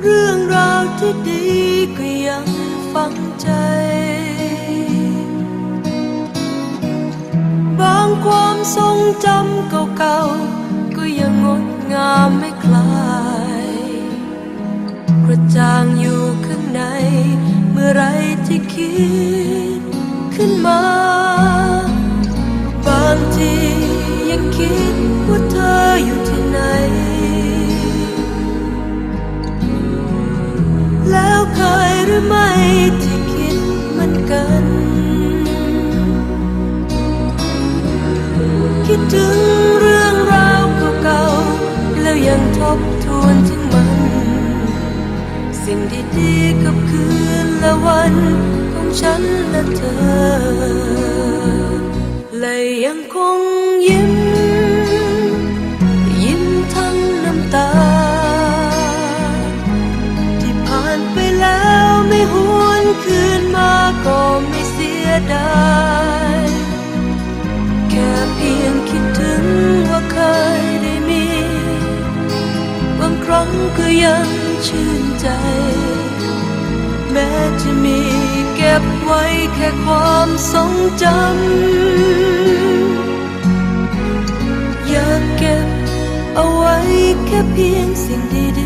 เรื่องราวที่ดีก็ยังฝังใจ บางความทรงจำเก่าๆ ก็ยังงดงามไม่คลาย กระจ่างอยู่ข้างใน เมื่อไรที่คิดขึ้นมา บางทียังคิดว่า รือไม่ที่คิดเหมือนกัน คิดถึงเรื่องราวเก่าๆแล้วยังทบทวนถึงมัน สิ่งดีๆกับคืนและวันของฉันและเธอและยังคง ก็ไม่เสียดายแค่เพียงคิดถึงว่าเคยได้มี บางครั้งก็ยังชื่นใจ แม้จะมีเก็บไว้แค่ความทรงจำอยากเก็บเอาไว้แค่เพียงสิ่งดี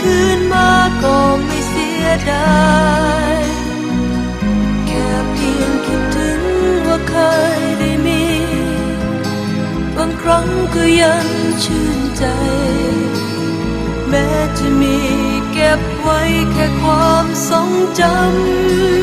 คืนมาก็ไม่เสียดายแค่เพียงคิดถึงว่าเคยได้มี บางครั้งก็ยังชื่นใจ แม้จะมีเก็บไว้แค่ความทรงจำ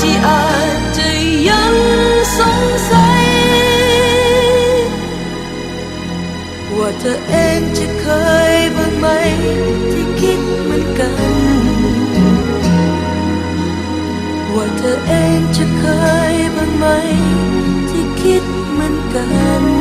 ที่อาจจะยังสงสัย ว่าเธอเองจะเคยบ้างไหม ที่คิดเหมือนกัน ว่าเธอเองจะเคยบ้างไหม ที่คิดเหมือนกัน